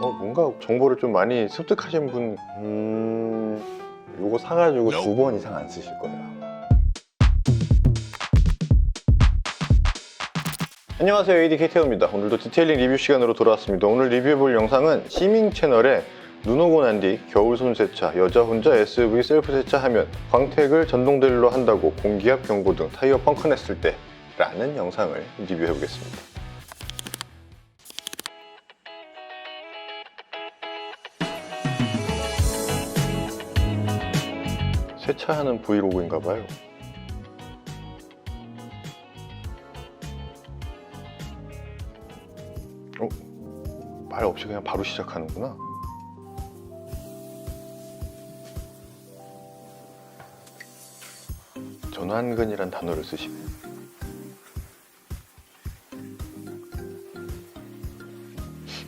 어, 뭔가 정보를 좀 많이 습득하신 분, 음, 요거 사가지고 두 번 이상 안 쓰실 거예요. 안녕하세요. ADK 태호입니다. 오늘도 디테일링 리뷰 시간으로 돌아왔습니다. 오늘 리뷰해 볼 영상은 시밍 채널에 눈 오고 난 뒤 겨울 손세차, 여자 혼자 SV 셀프 세차 하면 광택을 전동델로 한다고 공기압 경고 등 타이어 펑크 냈을 때 라는 영상을 리뷰해 보겠습니다. 세차하는 브이로그인가 봐요. 어? 말 없이 그냥 바로 시작하는구나. 전완근이란 단어를 쓰시네.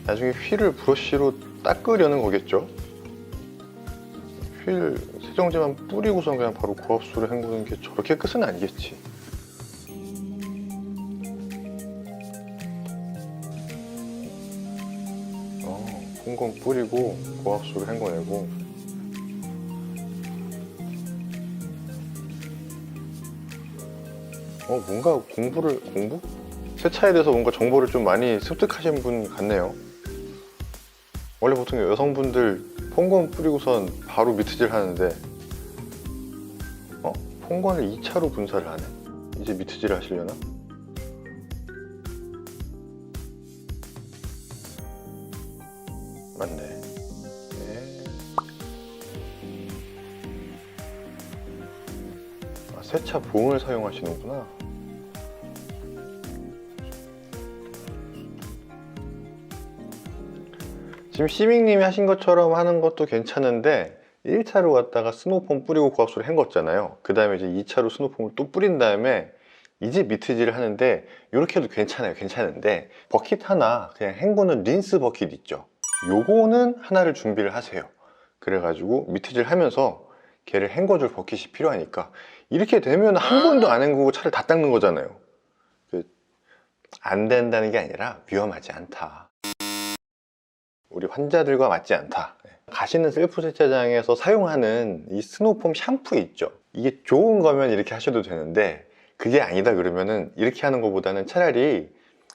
나중에 휠을 브러쉬로 닦으려는 거겠죠? 휠 세정제만 뿌리고선 그냥 바로 고압수를 헹구는 게 저렇게 끝은 아니겠지. 어, 콩콩 뿌리고 고압수를 헹궈내고 어, 뭔가 공부를, 공부? 세차에 대해서 뭔가 정보를 좀 많이 습득하신 분 같네요. 원래 보통 여성분들 퐁건 뿌리고선 바로 미트질 하는데, 어? 퐁건을 2차로 분사를 하네. 이제 미트질 하시려나? 맞네. 네. 아, 세차 봉을 사용하시는구나. 지금 시밍님이 하신 것처럼 하는 것도 괜찮은데 1차로 갔다가 스노우폼 뿌리고 고압수를 헹궜잖아요. 그 다음에 이제 2차로 스노우폼을 또 뿌린 다음에 이제 미트질을 하는데 이렇게 해도 괜찮아요. 괜찮은데 버킷 하나 그냥 헹구는 린스 버킷 있죠. 요거는 하나를 준비를 하세요. 그래가지고 미트질 하면서 걔를 헹궈줄 버킷이 필요하니까 이렇게 되면 한 번도 안 헹구고 차를 다 닦는 거잖아요. 그, 안 된다는 게 아니라 위험하지 않다. 우리 환자들과 맞지 않다. 네. 가시는 셀프 세차장에서 사용하는 이 스노우폼 샴푸 있죠. 이게 좋은 거면 이렇게 하셔도 되는데 그게 아니다 그러면은 이렇게 하는 것보다는 차라리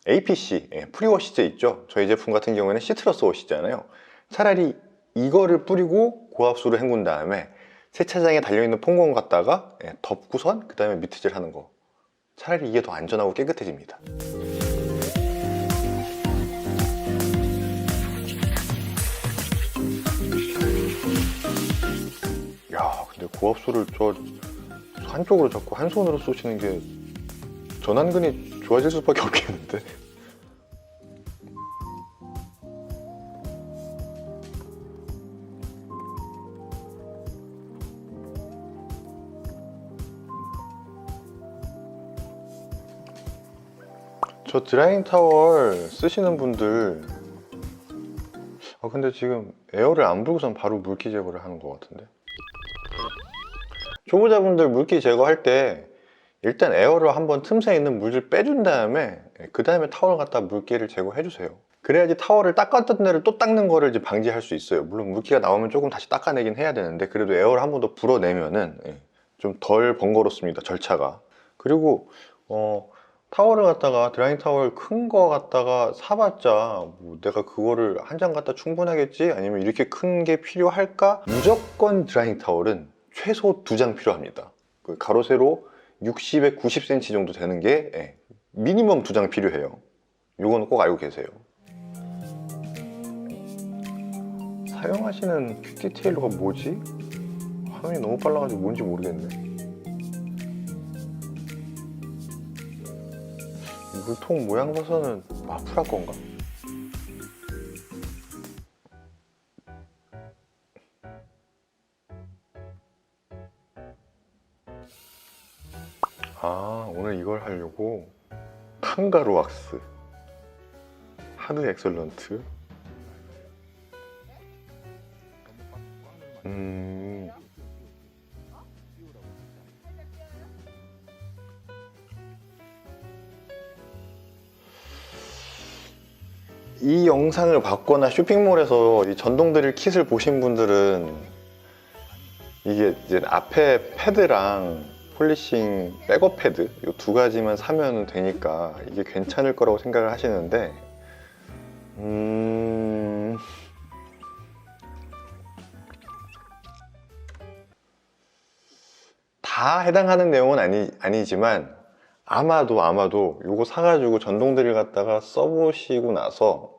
APC 예, 프리워시제 있죠. 저희 제품 같은 경우에는 시트러스 워시잖아요. 차라리 이거를 뿌리고 고압수로 헹군 다음에 세차장에 달려있는 퐁공 갖다가 예, 덮고선 그 다음에 미트질 하는 거. 차라리 이게 더 안전하고 깨끗해집니다. 근데 고압수를 저 한쪽으로 자꾸 한 손으로 쏘시는 게 전완근이 좋아질 수밖에 없겠는데. 저 드라잉 타월 쓰시는 분들 아 근데 지금 에어를 안 불고선 바로 물기 제거를 하는 것 같은데 초보자분들 물기 제거할 때 일단 에어를 한번 틈새 있는 물을 빼준 다음에 그 다음에 타월 갖다 물기를 제거해 주세요. 그래야지 타월을 닦았던 데를 또 닦는 거를 이제 방지할 수 있어요. 물론 물기가 나오면 조금 다시 닦아내긴 해야 되는데 그래도 에어를 한 번 더 불어내면은 좀 덜 번거롭습니다 절차가. 그리고 어 타월을 갖다가 드라잉 타월 큰 거 갖다가 사봤자 뭐 내가 그거를 한 장 갖다 충분하겠지? 아니면 이렇게 큰 게 필요할까? 무조건 드라잉 타월은 최소 두 장 필요합니다 그 가로 세로 60에 90cm 정도 되는 게 예, 미니멈 두 장 필요해요 요거는 꼭 알고 계세요 사용하시는 퀵 디테일러가 뭐지? 화면이 너무 빨라가지고 뭔지 모르겠네 물통 모양 봐서는 마프라 건가? 아 오늘 이걸 하려고? 칸가루 왁스. 하드 엑설런트. 음. 이 영상을 봤거나 쇼핑몰에서 이 전동 드릴 킷을 보신 분들은 이게 이제 앞에 패드랑 폴리싱 백업 패드 이 두 가지만 사면 되니까 이게 괜찮을 거라고 생각을 하시는데 음... 다 해당하는 내용은 아니, 아니지만 아마도 아마도 이거 사가지고 전동 드릴 갖다가 써보시고 나서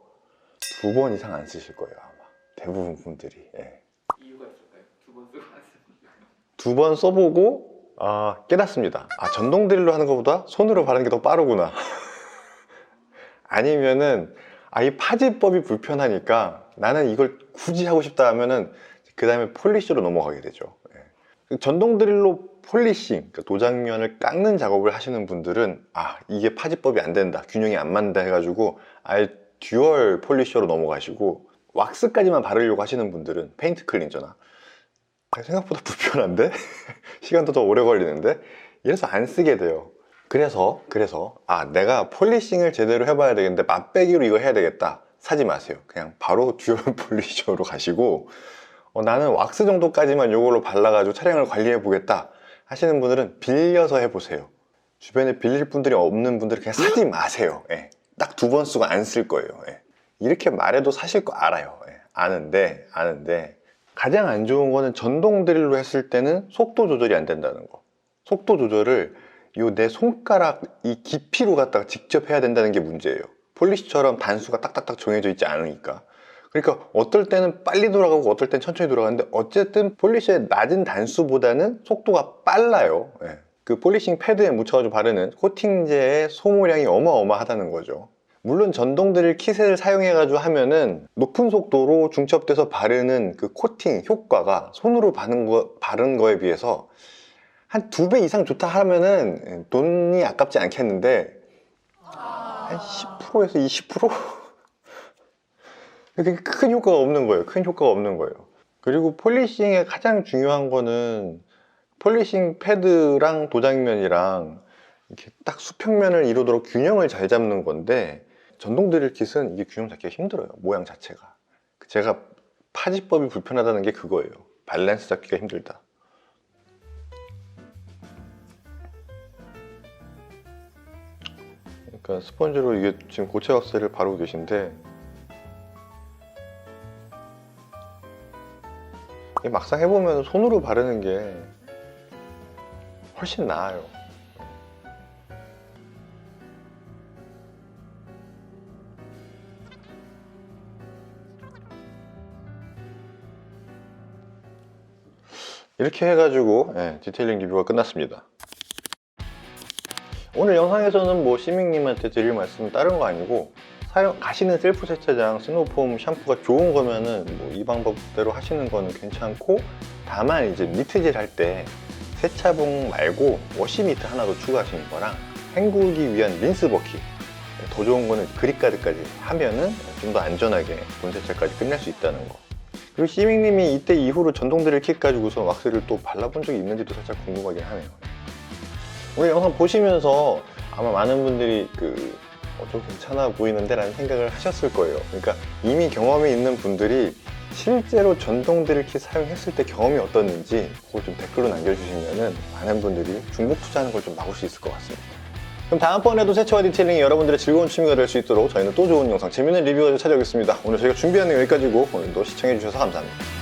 두 번 이상 안 쓰실 거예요 아마 대부분 분들이 예. 이유가 있을까요? 두 번 써보고 아, 깨닫습니다. 아, 전동 드릴로 하는 것보다 손으로 바르는 게 더 빠르구나. 아니면은 아, 이 파지법이 불편하니까 나는 이걸 굳이 하고 싶다 하면은 그 다음에 폴리시로 넘어가게 되죠. 예. 전동 드릴로 폴리싱, 그러니까 도장면을 깎는 작업을 하시는 분들은 아, 이게 파지법이 안 된다, 균형이 안 맞는다 해가지고 아예 듀얼 폴리셔로 넘어가시고 왁스까지만 바르려고 하시는 분들은 페인트 클린저나 아, 생각보다 불편한데? 시간도 더 오래 걸리는데? 이래서 안 쓰게 돼요. 그래서, 그래서, 아, 내가 폴리싱을 제대로 해봐야 되겠는데, 맛배기로 이거 해야 되겠다. 사지 마세요. 그냥 바로 듀얼 폴리셔로 가시고, 어, 나는 왁스 정도까지만 이걸로 발라가지고 차량을 관리해 보겠다. 하시는 분들은 빌려서 해보세요. 주변에 빌릴 분들이 없는 분들은 그냥 사지 마세요. 예. 딱 두 번 쓰고 안 쓸 거예요. 예. 이렇게 말해도 사실 거 알아요. 예. 아는데, 아는데, 가장 안 좋은 거는 전동 드릴로 했을 때는 속도 조절이 안 된다는 거. 속도 조절을 요 내 손가락 이 깊이로 갖다가 직접 해야 된다는 게 문제예요. 폴리시처럼 단수가 딱딱딱 정해져 있지 않으니까. 그러니까 어떨 때는 빨리 돌아가고 어떨 때는 천천히 돌아가는데 어쨌든 폴리시의 낮은 단수보다는 속도가 빨라요. 예. 그 폴리싱 패드에 묻혀가지고 바르는 코팅제의 소모량이 어마어마하다는 거죠. 물론 전동 드릴 킷을 사용해 가지고 하면은 높은 속도로 중첩돼서 바르는 그 코팅 효과가 손으로 바른, 거, 바른 거에 비해서 한 두 배 이상 좋다 하면은 돈이 아깝지 않겠는데 한 10%에서 20%? 그렇게 큰 효과가 없는 거예요. 큰 효과가 없는 거예요. 그리고 폴리싱의 가장 중요한 거는 폴리싱 패드랑 도장면이랑 이렇게 딱 수평면을 이루도록 균형을 잘 잡는 건데 전동 드릴 킷은 이게 균형 잡기가 힘들어요. 모양 자체가. 제가 파지법이 불편하다는 게 그거예요. 밸런스 잡기가 힘들다. 그러니까 스펀지로 이게 지금 고체 왁스를 바르고 계신데 막상 해보면 손으로 바르는 게 훨씬 나아요. 이렇게 해가지고 예, 디테일링 리뷰가 끝났습니다. 오늘 영상에서는 뭐 시민님한테 드릴 말씀은 다른 거 아니고 사용 가시는 셀프 세차장 스노폼 샴푸가 좋은 거면은 뭐 이 방법대로 하시는 거는 괜찮고 다만 이제 미트질 할 때 세차봉 말고 워시 미트 하나 더 추가하시는 거랑 헹구기 위한 린스 버킷 더 좋은 거는 그립 가드까지 하면은 좀 더 안전하게 본 세차까지 끝낼 수 있다는 거. 그리고 시밍님이 이때 이후로 전동 드릴 킷 가지고서 왁스를 또 발라본 적이 있는지도 살짝 궁금하긴 하네요. 오늘 영상 보시면서 아마 많은 분들이 그, 어, 좀 괜찮아 보이는데 라는 생각을 하셨을 거예요. 그러니까 이미 경험이 있는 분들이 실제로 전동 드릴 킷 사용했을 때 경험이 어떻는지 그걸 좀 댓글로 남겨주시면은 많은 분들이 중복 투자하는 걸 좀 막을 수 있을 것 같습니다. 그럼 다음번에도 세차와 디테일링이 여러분들의 즐거운 취미가 될 수 있도록 저희는 또 좋은 영상, 재밌는 리뷰가 찾아오겠습니다. 오늘 저희가 준비한 내용 여기까지고 오늘도 시청해주셔서 감사합니다.